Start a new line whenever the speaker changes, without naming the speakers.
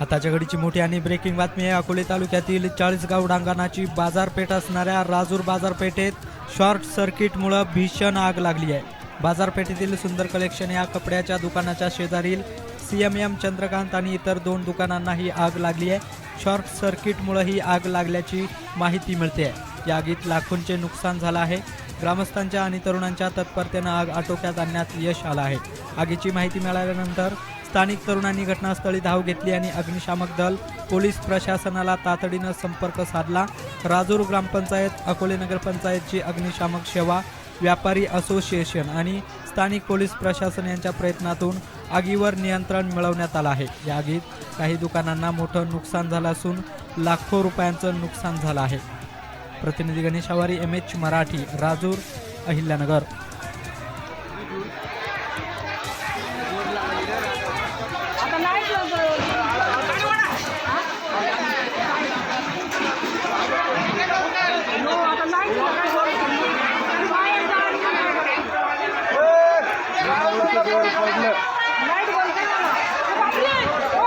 आताच्या घडीची मोठी आणि ब्रेकिंग बातमी आहे. अकोले तालुक्यातील चाळीसगाव डांगणाची बाजारपेठ असणाऱ्या राजूर बाजारपेठेत शॉर्ट सर्किटमुळं भीषण आग लागली आहे. बाजारपेठेतील सुंदर कलेक्शन या कपड्याच्या दुकानाच्या शेजारील सी एम एम चंद्रकांत आणि इतर दोन दुकानांना ही आग लागली आहे. शॉर्ट सर्किटमुळं ही आग लागल्याची माहिती मिळते. आहे या आगीत लाखोंचे नुकसान झालं आहे. ग्रामस्थांच्या आणि तरुणांच्या तत्परतेनं आग आटोक्यात आणण्यात यश आलं आहे. आगीची माहिती मिळाल्यानंतर स्थानिक तरुणांनी घटनास्थळी धाव घेतली आणि अग्निशामक दल पोलीस प्रशासनाला तातडीनं संपर्क साधला. राजूर ग्रामपंचायत अकोले नगरपंचायतची अग्निशामक सेवा व्यापारी असोसिएशन आणि स्थानिक पोलीस प्रशासन यांच्या प्रयत्नातून आगीवर नियंत्रण मिळवण्यात आलं आहे. या आगीत काही दुकानांना मोठं नुकसान झालं असून लाखो रुपयांचं नुकसान झालं आहे. प्रतिनिधी गणेश आवारी एम एच मराठी राजूर अहिल्यानगर.
ಕಿತ್ತೂರು ಮೊದಲು